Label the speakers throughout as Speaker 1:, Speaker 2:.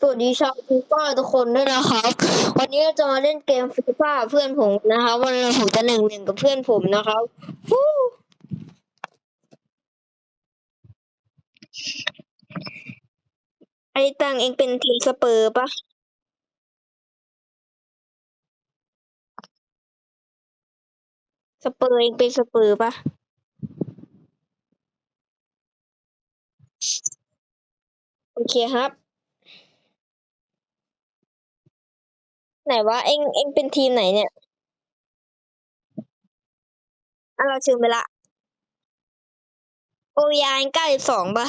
Speaker 1: สวัสดีชาวฟีฟ่าทุกคนด้วยนะครับ วันนี้เราจะมาเล่นเกมฟีฟ่าเพื่อนผมนะครับ วันนี้ผมจะหนึ่งหนึ่งกับเพื่อนผมนะครับฟูไอตังเองเป็นทีมสเปอร์ปะสเปอร์เองเป็นสเปอร์ปะโอเคครับ ไหนวะเอ็งเอ็งเป็นทีมไหนเนี่ยอะเราชื่อไปละโอวีอาร์เก้าสิบสองปะ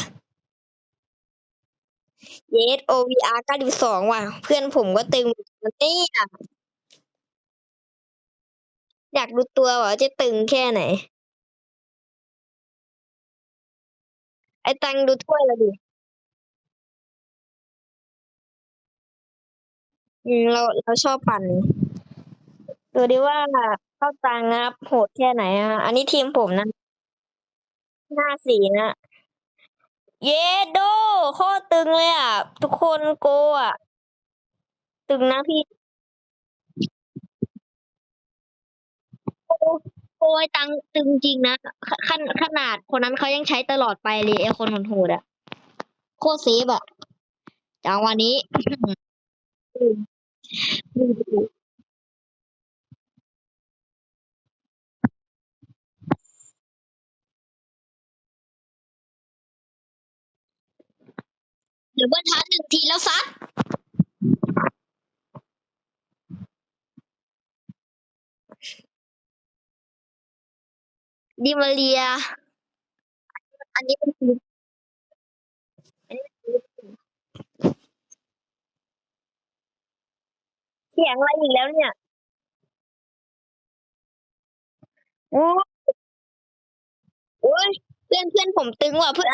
Speaker 1: เยสโอวีอาร์เก้าสิบสองว่ะ เพื่อนผมก็ตึงเหมือนกันเนี่ยอยากดูตัวว่าจะตึงแค่ไหน ไอ้ตังดูถ้วยเราดิ อืม เราเราชอบปั่น ดูดิว่าเข้าตังนะครับโหดแค่ไหนอะ อันนี้ทีมผมนะ หน้าสีนะ เยโดโคตรตึงเลยอะ ทุกคนโกอะ ตึงนะพี่โอ้ยตังตึงจริงนะขขนขนาดคนนั้นเขายังใช้ตลอดไปเลยไอ้คนโหดๆอะ โคตรเซฟอะ จังวัน นี้เดี๋ยวเบิ้ลทันหนึ่งทีแล้วซัดดิมาเรียอันนี้เป็นทีมอันนี้เป็นทีม เสียงอะไรอีกแล้วเนี่ยโอ้โอ้ยเพื่อนเพื่อนผมตึงว่ะเพื่อน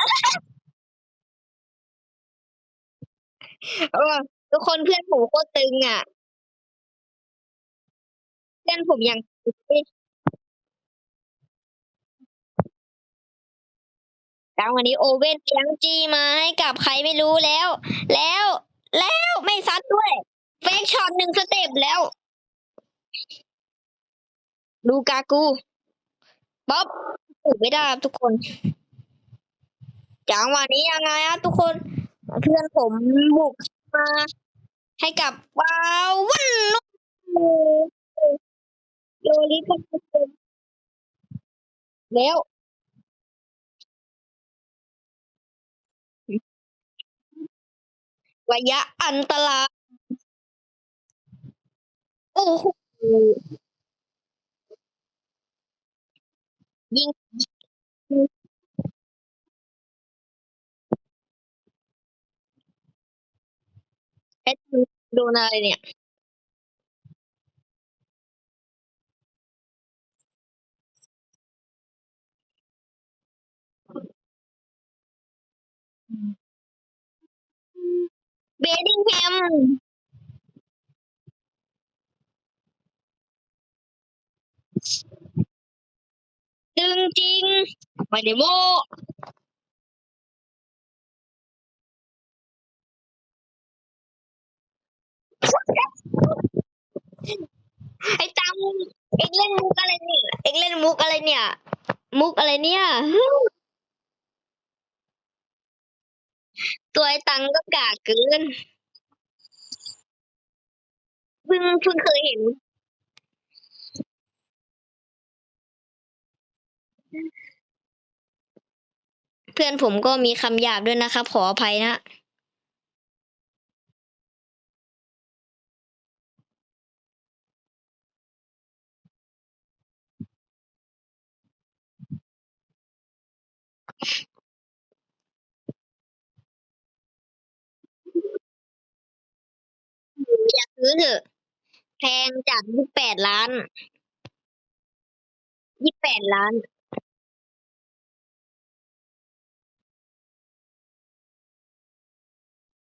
Speaker 1: เออทุกคนเพื่อนผมโคตรตึงอะ เพื่อนผมยังดังวันนี้โอเว่นเลี้ยงจี้มาให้กับใครไม่รู้แล้ว แล้วแล้วไม่ซัดด้วย กช็อตหนึ่งสเต็ปแล้ว ลูกากูบ๊อบถูกไม่ได้ครับทุกคน จังหวะนี้ยังไงครับทุกคน เพื่อนผมบุกมา ให้กับว้าววันลูกโยริพันแล้วระยะอันตราย ยิงเอ็ดโดนอะไรเนี่ย เบดดิงแฮม จริงไม่ได้โมไอ้ตังเอ็งเล่นมุกอะไรเนี่ยเอ็งเล่นมุกอะไรเนี่ย มุกอะไรเนี่ย ตัวไอ้ตังก็กากเกินเพิ่งเพิ่งเคยเห็น เพื่อนผมก็มีคำหยาบด้วยนะครับ ขออภัยนะ อยากซื้อเถอะแพงจากยี่แปดล้านยี่แปดล้าน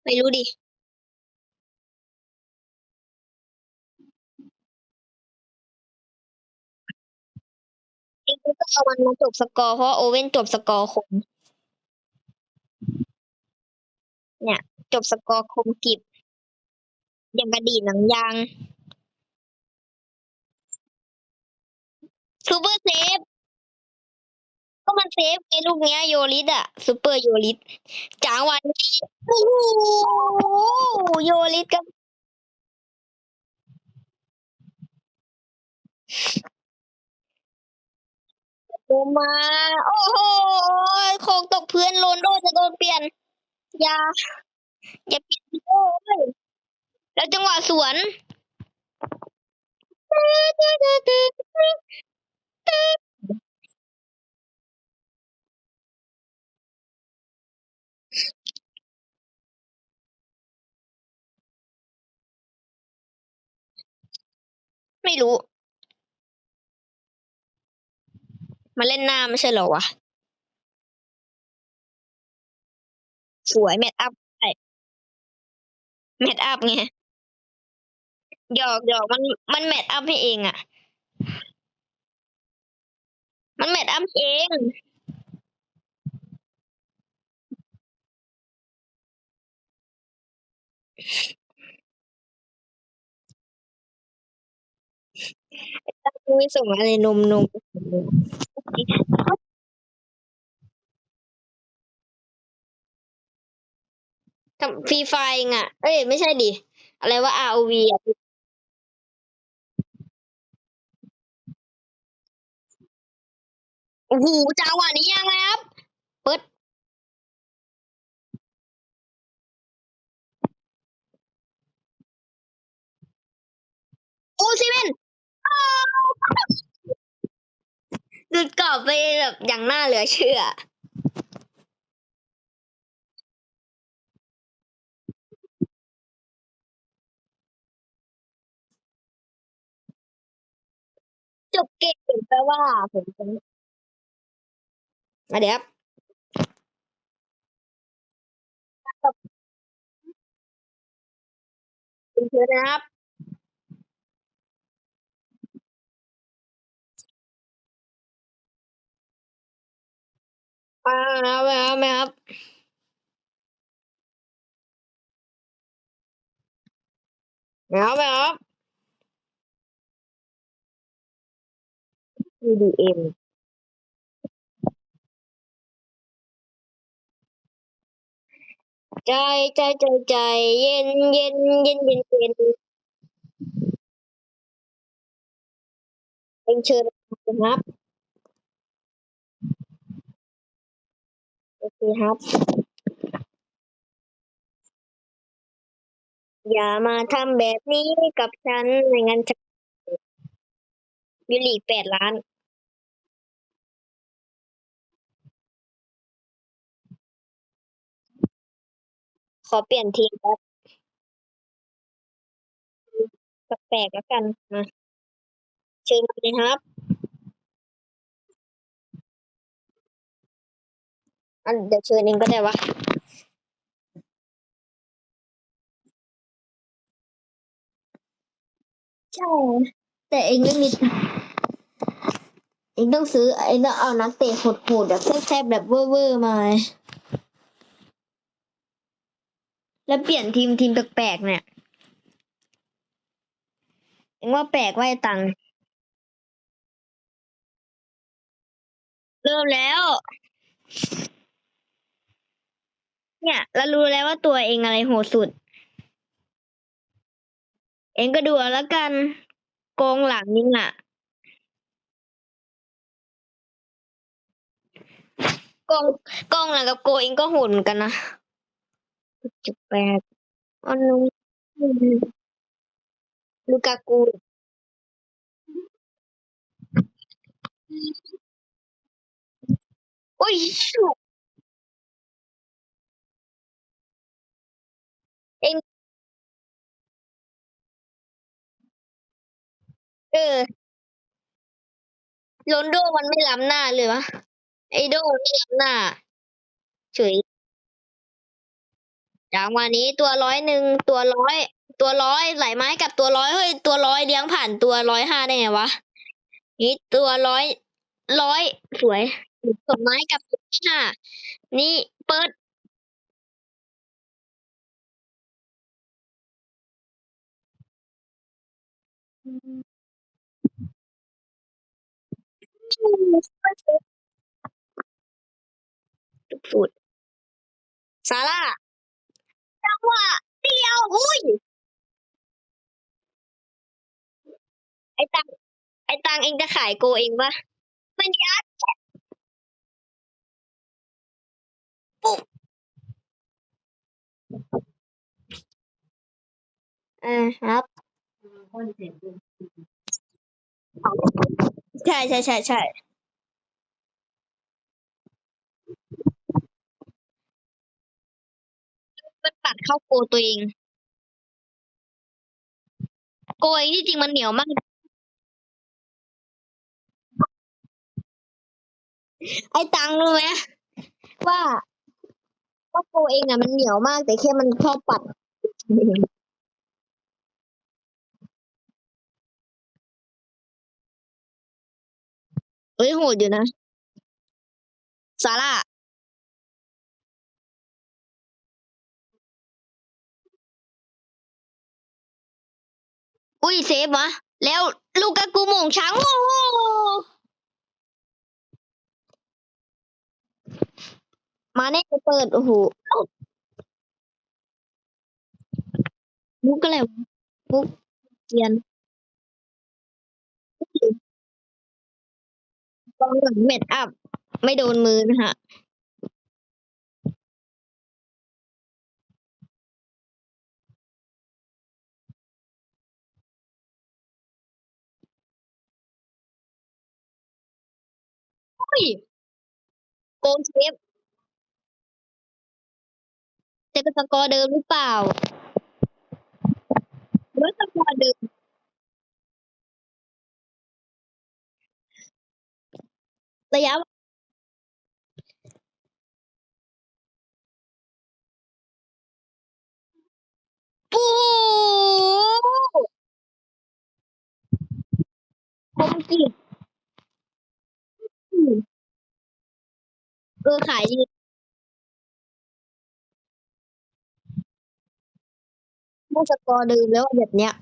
Speaker 1: ไม่รู้ดิ เองก็เอามันมาจบสกอร์เพราะโอเว่นจบสกอร์คม เนี่ย จบสกอร์คมกิบอย่างกระดีหนังยางซูเปอร์เซฟ มันเซฟไอ้ลูกเนี้ยโยริสอะซูเปอร์โยริสจังหวะนี้โอ้โหโยริสก็ลงมา โอ้โหโคงตกพื้นโรนโดจะโดนเปลี่ยน อย่า อย่าเปลี่ยนโอ้ยแล้วจังหวะสวน ไม่รู้ มาเล่นหน้าไม่ใช่เหรอวะ สวยแมทอัพใช่แมทอัพไงหยอกหยอกมันมันแมทอัพให้เองอะมันแมทอัพเอง ไม่ส่งอะไรนมนมทำฟรีไฟอะ เอ้ย ไม่ใช่ดิ อะไรว่า ROV อะโอ้โหจังหวะนี้ยังไงครับ เปิด โอซีเมน หลุดกรอบไปแบบอย่างน่าเหลือเชื่อ จบเกมแปลว่าผมจะมาเดี๋ยวครับเป็นเพื่อนะครับ มาแล้วมาแล้วมาครับมาแล้วมาครับ EDM ใจใจใจใจ เย็นเย็นเย็นเย็นเย็นเป็นเชิญนะครับ โอเคครับ อย่ามาทำแบบนี้กับฉันไม่งั้นจะบิลลีแปดล้าน ขอเปลี่ยนทีมแป๊บแปลกๆแล้วกันมาเชิญมาเลยครับ อันเดี๋ยวเชิญเองก็ได้วะใช่ แต่เองไม่มีเองต้องซื้อเองต้องเอานักเตะโหดๆแบบแซ่บๆแบบเว่อร์ๆมา แล้วเปลี่ยนทีมทีมแปลกๆเนี่ยเองว่าแปลกไว้ตังเริ่มแล้ว เนี่ยเรารู้แล้วว่าตัวเองอะไรโหดสุด เองก็ดูเอาแล้วกันกองหลังนี่อะกองกองหลังกับโกเองก็โหดเหมือนกันนะจุดแปดอันนู้นลูกากูโอ้ย เออโรนโดมันไม่ล้ำหน้าเลยวะ ไอโดมันไม่ล้ำหน้าเฉยจังวันนี้ตัวร้อยหนึ่งตัวร้อย ตัวร้อยไหลไม้กับตัวร้อยเฮ้ยตัวร้อยเลี้ยงผ่านตัวร้อยห้าได้ไงวะนี่ตัวร้อยร้อยสวยส่งไม้กับตัวห้านี่เปิด สุดซาร่าจังหวะเดียวอุ้ย ไอตัง ไอตังเองจะขายโกเองปะมันยัดปุ๊บอ่าครับ ใช่ใช่ใช่ใช่มันปัดเข้าโกตัวเอง โกเองที่จริงมันเหนียวมาก ไอ้ตังรู้ไหมว่าว่าโกเองอะมันเหนียวมากแต่แค่มันชอบปัด เอ้ยโหดอยู่นะ ซาร่า อุ้ยเซฟวะ แล้วลูกกากูโมงช้าง โอ้โหมาแน่เปิด โอ้โหมุกอะไรวะมุกเกียน กองหลังเม็ดอัพ ไม่โดนมือนะฮะอุ้ยโกงเซฟจะเป็นสกอร์เดิมหรือเปล่าหรือว่าสกอร์เดิม ระยะปูคมกิบเออขายดีไม่สกอร์เดิมแล้วแบบเนี้ย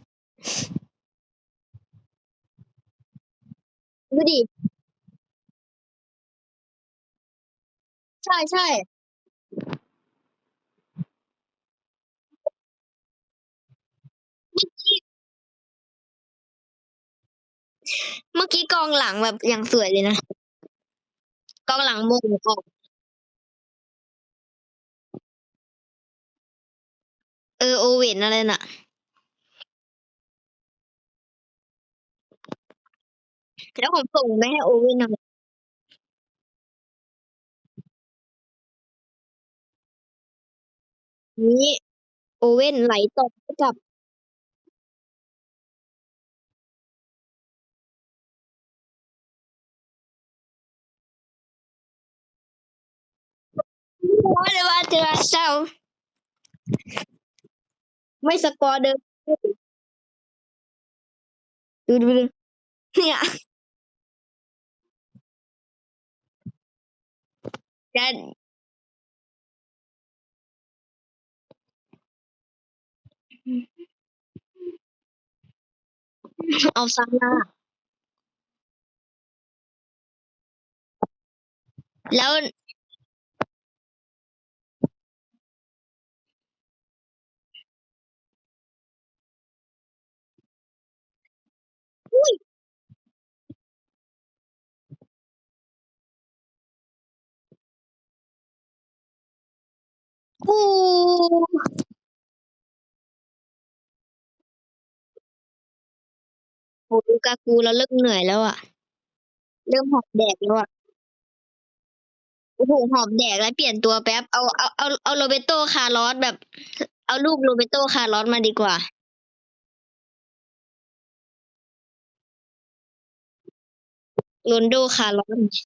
Speaker 1: ดูดิ ใช่ใช่เมื่อกี้กองหลังแบบอย่างสวยเลยนะ กองหลังมงออก เออโอเว่นอะไรน่ะ แล้วผมส่งไปให้โอเว่นทำ นี้ โอเว่นไหลตกให้กับว่าเลยว่าเจอเศร้า ไม่สกอร์เดิมดูดูดูเนี่ยจะ เอาซาร่าแล้วกูโห ลูกากูเราเริ่มเหนื่อยแล้วอะ เริ่มหอบแดดแล้วอะโอ้โหหอบแดกแล้วเปลี่ยนตัวแป๊บเอาเอาเอาเอาโรเบโตคาร์ลอสแบบ เอารูปโรเบโตคาร์ลอสมาดีกว่า โรนโดคาร์ลอส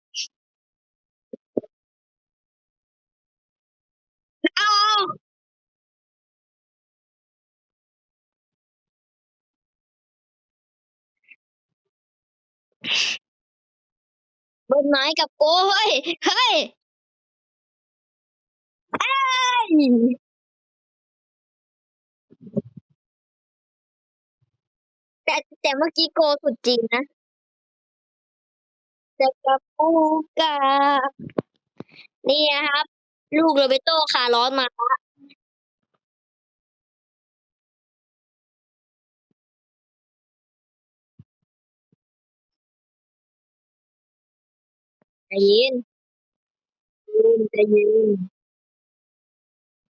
Speaker 1: บนไม้กับโก้เฮ้ย เฮ้ยเอ้ยแต่แต่เมื่อกี้โกสุดจริงนะจะกระปูกานี่นะครับ ลูกโรเบโตคาร์ลอสมา ใจเย็นยืนใจเย็น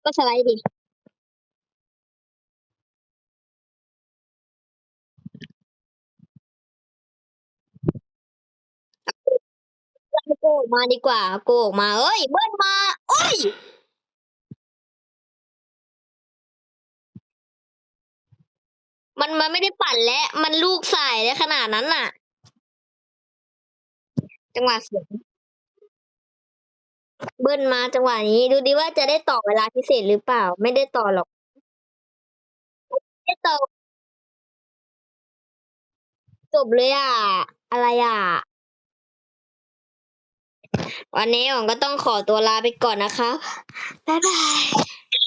Speaker 1: ก็สไลด์ดิโกออกมาดีกว่าโกออกมา เอ้ย เบิ้ลมา โอ้ยมันมันไม่ได้ปั่นแล้วมันลูกใส่ได้ขนาดนั้นน่ะ จังหวะเสียง เบิ้ลมาจังหวะนี้ ดูดิว่าจะได้ต่อเวลาพิเศษหรือเปล่า ไม่ได้ต่อหรอก ไม่ได้ต่อ จบเลยอะ อะไรอะ วันนี้ผมก็ต้องขอตัวลาไปก่อนนะครับ บ๊ายบาย